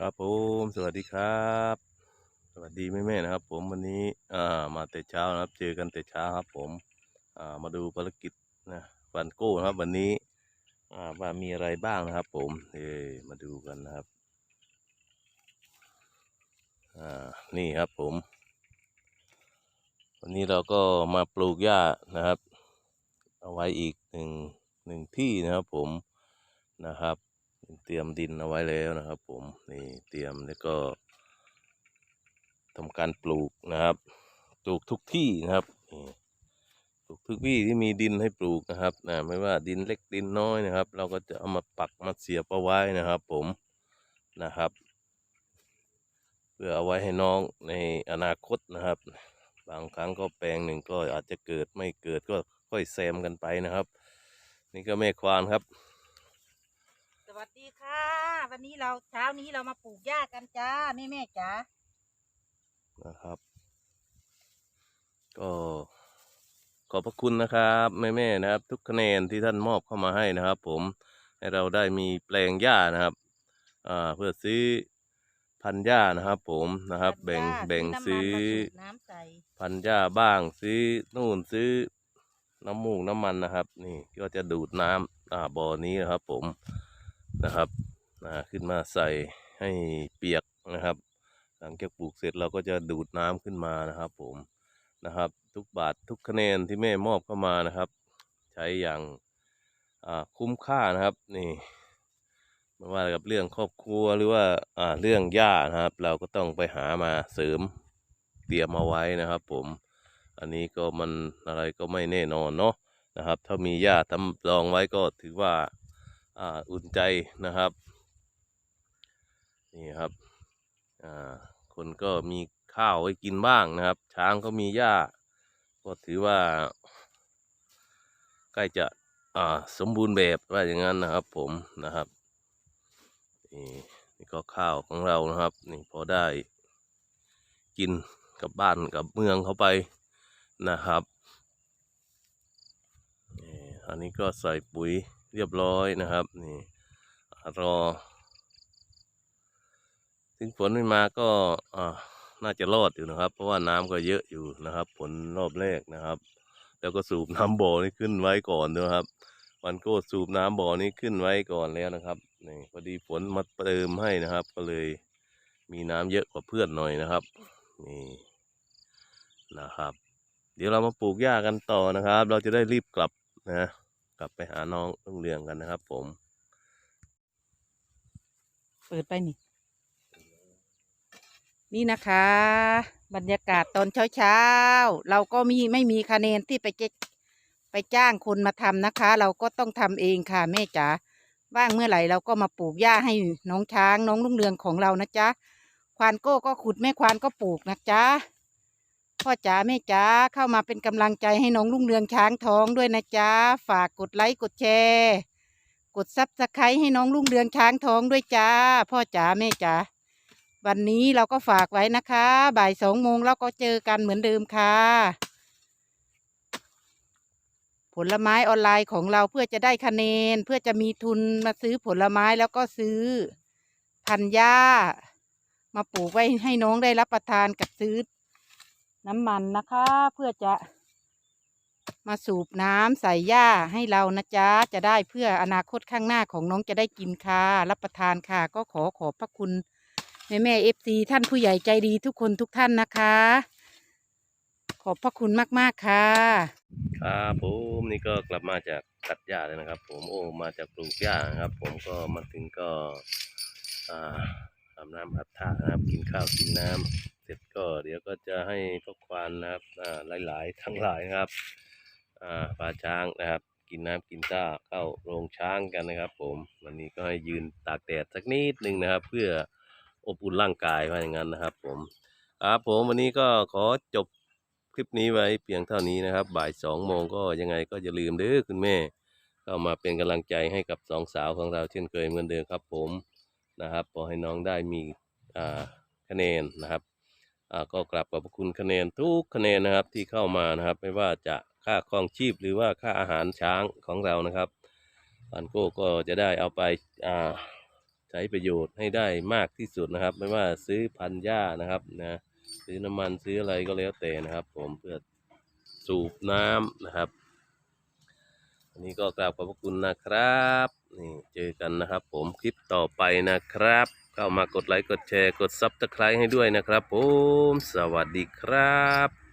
ครับผมสวัสดีครับ สวัสดีแม่แม่ๆนะครับ ผมวันนี้อ่ามาแต่เช้านะครับ เจอกันแต่เช้าครับ ผมอ่ามาดูภารกิจนะฟันโก้นะครับ วันนี้อ่าว่ามีอะไรบ้างนะครับ ผมเออมาดูกันนะครับอ่านี่ครับผม วันนี้เราก็มาปลูกหญ้านะครับ เอาไว้อีกหนึ่งหนึ่งที่นะครับ ผมนะครับ เตรียมดินเอาไว้แล้วนะครับ ผมนี่เตรียมแล้วก็ทำการปลูกนะครับปลูกทุกที่นะครับนี่ปลูกทุกที่ที่มีดินให้ปลูกนะครับนะไม่ว่าดินเล็กดินน้อยนะครับ เราก็จะเอามาปักมาเสียบเอาไว้นะครับ ผมนะครับ เพื่อเอาไว้ให้น้องในอนาคตนะครับ บางครั้งก็แปลงหนึ่งก็อาจจะเกิดไม่เกิดก็ค่อยแซมกันไปนะครับ นี่ก็แม่ควานครับ วัสดีค่ะ วันนี้เราเช้านี้เรามาปลูกหญ้ากันจ้าแม่แม่ๆจ๋านะครับ ก็ขอบพระคุณนะครับแม่ๆนะครับ ทุกคะแนนที่ท่านมอบเข้ามาให้นะครับ ผมให้เราได้มีแปลงหญ้านะครับอ่าเพื่อซื้อพันธุ์หญ้านะครับ ผมนะครับ แบ่งแบ่งซื้อน้ำมันมาสูบน้ำใส่พันธุ์หญ้าบ้างซื้อนู่นซื้อน้ำมูกน้ำมันนะครับ นี่ก็จะดูดน้ำอ่าบ่อนี้นะครับ ผม นะครับขึ้นมาใส่ให้เปียกนะครับ หลังจากปลูกเสร็จเราก็จะดูดน้ำขึ้นมานะครับ ผมนะครับ ทุกบาททุกคะแนนที่แม่มอบเข้ามานะครับ ใช้อย่างคุ้มค่านะครับนี่ไม่ว่ากับเรื่องครอบครัวหรือว่าอ่าเรื่องหญ้านะครับ เราก็ต้องไปหามาเสริมเตรียมเอาไว้นะครับ ผม อันนี้ก็มันอะไรก็ไม่แน่นอนเนาะนะครับ ถ้ามีหญ้าทำรองไว้ก็ถือว่า อุ่นใจนะครับ นี่ครับคนก็มีข้าวไว้กินบ้างนะครับ ช้างก็มีหญ้า ก็ถือว่าใกล้จะสมบูรณ์แบบว่าอย่างนั้นนะครับ ผมนะครับนี่นี่ก็ข้าวของเรานะครับนี่พอได้กินกับบ้านกับเมืองเขาไปนะครับนี่อันนี้ก็ใส่ปุ๋ย เรียบร้อยนะครับนี่รอ ถึงฝนไม่มาก็อ่าน่าจะรอดอยู่นะครับ เพราะว่าน้ำก็เยอะอยู่นะครับผลรอบแรกนะครับ แล้วก็สูบน้ำบ่อนี้ขึ้นไว้ก่อนด้วยครับวันโก้สูบน้ำบ่อนี้ขึ้นไว้ก่อนแล้วนะครับนี่พอดีฝนมาเติมให้นะครับ ก็เลยมีน้ำเยอะกว่าเพื่อนหน่อยนะครับนี่นะครับ เดี๋ยวเรามาปลูกหญ้ากันต่อนะครับ เราจะได้รีบกลับนะ กลับไปหาน้องรุ่งเรืองกันนะครับ ผม เปิดไปนี่ นี่นะคะ บรรยากาศตอนเช้าเช้าเราก็มีไม่มีคะแนนที่ไปเจไปจ้างคนมาทำนะคะ เราก็ต้องทำเองค่ะแม่จ๋าว่างเมื่อไหร่เราก็มาปลูกหญ้าให้น้องช้างน้องลุงเรืองของเรานะจ๊ะควานโก้ก็ขุดแม่ควานก็ปลูกนะจ๊ะ พ่อจ๋าแม่จ๋าเข้ามาเป็นกำลังใจให้น้องลุงเรืองช้างท้องด้วยนะจ๊ะฝากกดไลค์กดแชร์กดซับสไครต์ให้น้องลุงเรืองช้างท้องด้วยจ้า พ่อจ๋าแม่จ๋าวันนี้เราก็ฝากไว้นะคะ บ่ายสองโมงเราก็เจอกันเหมือนเดิมค่ะ ผลไม้ออนไลน์ของเราเพื่อจะได้คะแนน เพื่อจะมีทุนมาซื้อผลไม้แล้วก็ซื้อพันหญ้า มาปลูกไว้ให้น้องได้รับประทานกับซื้อ น้ำมันนะคะ เพื่อจะ มาสูบน้ำใส่หญ้าให้เรานะจ๊ะ จะได้เพื่ออนาคตข้างหน้าของน้องจะได้กินค่ะ รับประทานค่ะ ก็ขอขอบพระคุณ แม่แม่เอฟซีท่านผู้ใหญ่ใจดีทุกคนทุกท่านนะคะ ขอบพระคุณมาก ๆ ค่ะ ครับผมนี่ก็กลับมาจากตัดหญ้าเลยนะครับ ผมโอ้มาจากปลูกหญ้านะครับ ผมก็มาถึงก็อาอาบน้ำอาบท่านะครับกินข้าวกินน้ำ ก็เดี๋ยวก็จะให้พวกควานนะครับอ่าหลายๆ ทั้งหลายนะครับอ่าปลาช้างนะครับ กินน้ำกินท่าเข้าโรงช้างกันนะครับ ผมวันนี้ก็ให้ยืนตากแดดสักนิดหนึ่งนะครับ เพื่ออบอุ่นร่างกายว่าอย่างนั้นนะครับ ผมครับผมวันนี้ก็ขอจบคลิปนี้ไว้เพียงเท่านี้นะครับ บ่ายสองโมงก็ยังไงก็อย่าลืมเด้อคุณแม่เข้ามาเป็นกำลังใจให้กับสองสาวของเราเช่นเคยเหมือนเดิมครับ ผมนะครับขอให้น้องได้มีอ่าคะแนนนะครับ ก็กลับขอบคุณคะแนนทุกคะแนนนะครับที่เข้ามานะครับ ไม่ว่าจะค่าครองชีพหรือว่าค่าอาหารช้างของเรานะครับอันโก้ก็จะได้เอาไปใช้ประโยชน์ให้ได้มากที่สุดนะครับ ไม่ว่าซื้อพันหญ้านะครับนะซื้อน้ำมันซื้ออะไรก็แล้วแต่นะครับ ผมเพื่อสูบน้ำนะครับวันนี้ก็กราบขอบพระคุณนะครับ นี่เจอกันนะครับ ผมคลิปต่อไปนะครับ เข้ามากดไลค์กดแชร์กดซับสไครต์ให้ด้วยนะครับผม สวัสดีครับ